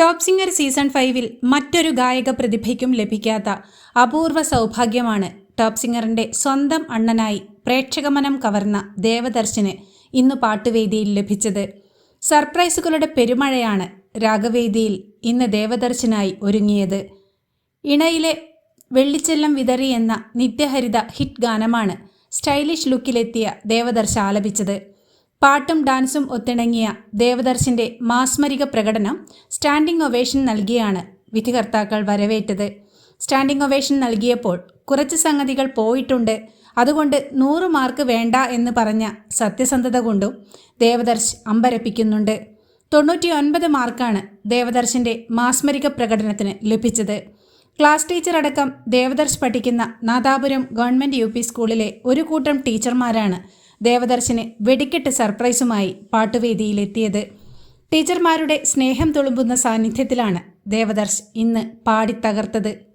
Top singer season ഫൈവിൽ മറ്റൊരു ഗായക പ്രതിഭയ്ക്കും ലഭിക്കാത്ത അപൂർവ സൗഭാഗ്യമാണ് ടോപ് സിംഗറിന്റെ സ്വന്തം അണ്ണനായി പ്രേക്ഷകമനം കവർന്ന ദേവദർശന് ഇന്ന് പാട്ടുവേദിയിൽ ലഭിച്ചത്. സർപ്രൈസുകളുടെ പെരുമഴയാണ് രാഗവേദിയിൽ ഇന്ന് ദേവദർശനായി ഒരുങ്ങിയത്. ഇണയിലെ വെള്ളിച്ചെല്ലം വിതറി എന്ന നിത്യഹരിത ഹിറ്റ് ഗാനമാണ് സ്റ്റൈലിഷ് ലുക്കിലെത്തിയ ദേവദർശ ആലപിച്ചത്. പാട്ടും ഡാൻസും ഒത്തിണങ്ങിയ ദേവദർശന്റെ മാസ്മരിക പ്രകടനം സ്റ്റാൻഡിംഗ് ഒവേഷൻ നൽകിയാണ് വിധികർത്താക്കൾ വരവേറ്റത്. സ്റ്റാൻഡിംഗ് ഒവേഷൻ നൽകിയപ്പോൾ കുറച്ച് സംഗതികൾ പോയിട്ടുണ്ട്. അതുകൊണ്ട് നൂറ് മാർക്ക് വേണ്ട എന്ന് പറഞ്ഞ സത്യസന്ധത കൊണ്ടും ദേവദർശ് അമ്പരപ്പിക്കുന്നുണ്ട്. തൊണ്ണൂറ്റി ഒൻപത് മാർക്കാണ് ദേവദർശന്റെ മാസ്മരിക പ്രകടനത്തിന് ലഭിച്ചത്. ക്ലാസ് ടീച്ചർ അടക്കം ദേവദർശ് പഠിക്കുന്ന നാദാപുരം ഗവൺമെന്റ് യു സ്കൂളിലെ ഒരു കൂട്ടം ടീച്ചർമാരാണ് ദേവദർശന് വെടിക്കെട്ട് സർപ്രൈസുമായി പാട്ടുവേദിയിലെത്തിയത്. ടീച്ചർമാരുടെ സ്നേഹം തുളുമ്പുന്ന സാന്നിധ്യത്തിലാണ് ദേവദർശ് ഇന്ന് പാടിത്തകർത്തത്